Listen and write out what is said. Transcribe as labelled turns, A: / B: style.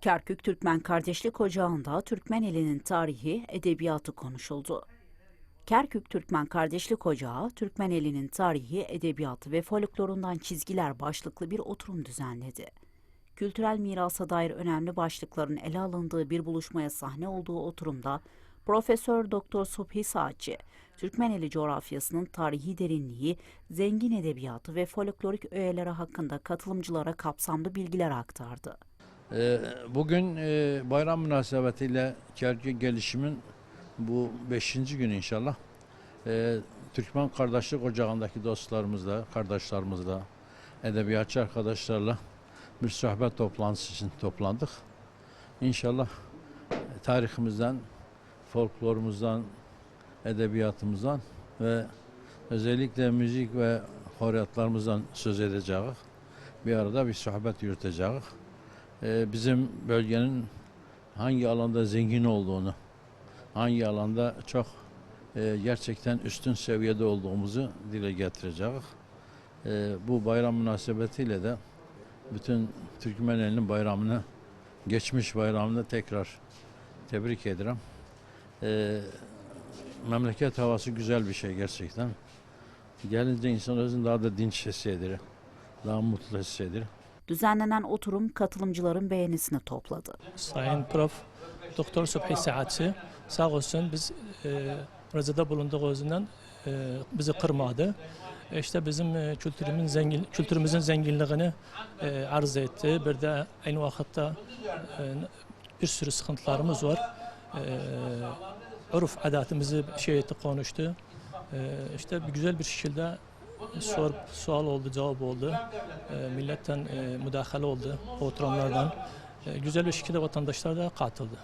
A: Kerkük Türkmen Kardeşlik Ocağı'nda Türkmen elinin tarihi, edebiyatı konuşuldu. Kerkük Türkmen Kardeşlik Ocağı, Türkmen elinin tarihi, edebiyatı ve folklorundan çizgiler başlıklı bir oturum düzenledi. Kültürel mirasa dair önemli başlıkların ele alındığı bir buluşmaya sahne olduğu oturumda Profesör Doktor Subhi Saatçi, Türkmeneli coğrafyasının tarihi derinliği, zengin edebiyatı ve folklorik öğeleri hakkında katılımcılara kapsamlı bilgiler aktardı.
B: Ee, Bugün e, bayram münasebetiyle Kerkük gelişimin bu beşinci günü inşallah. Ee, Türkmen Kardeşlik Ocağı'ndaki dostlarımızla, kardeşlerimizle, edebiyatçı arkadaşlarla bir sohbet toplantısı için toplandık. İnşallah tarihimizden, folklorumuzdan, edebiyatımızdan ve özellikle müzik ve horyatlarımızdan söz edeceğiz. Bir arada bir sohbet yürüteceğiz. Ee, bizim bölgenin hangi alanda zengin olduğunu, hangi alanda çok e, gerçekten üstün seviyede olduğumuzu dile getireceğiz. Ee, bu bayram münasebetiyle de bütün Türkmenelinin bayramını, geçmiş bayramını tekrar tebrik ederim. Ee, memleket havası güzel bir şey gerçekten. Gelince insan özünü daha da dinç hissedilir, daha mutlu hissedilir.
A: Düzenlenen oturum katılımcıların beğenisini topladı.
C: Sayın Prof. Doktor Subhi Saatçı sağ olsun biz e, rızada bulunduk özünden e, bizi kırmadı. İşte bizim e, kültürümüzün zengin kültürümüzün zenginliğini e, arz etti. Bir de aynı vakitte e, bir sürü sıkıntılarımız var. E, urf adatımızı şey etti, konuştu. E, işte güzel bir şekilde sor, sual oldu, cevap oldu. E, milletten e, müdahale oldu oturanlardan. E, güzel bir şekilde vatandaşlar da katıldı.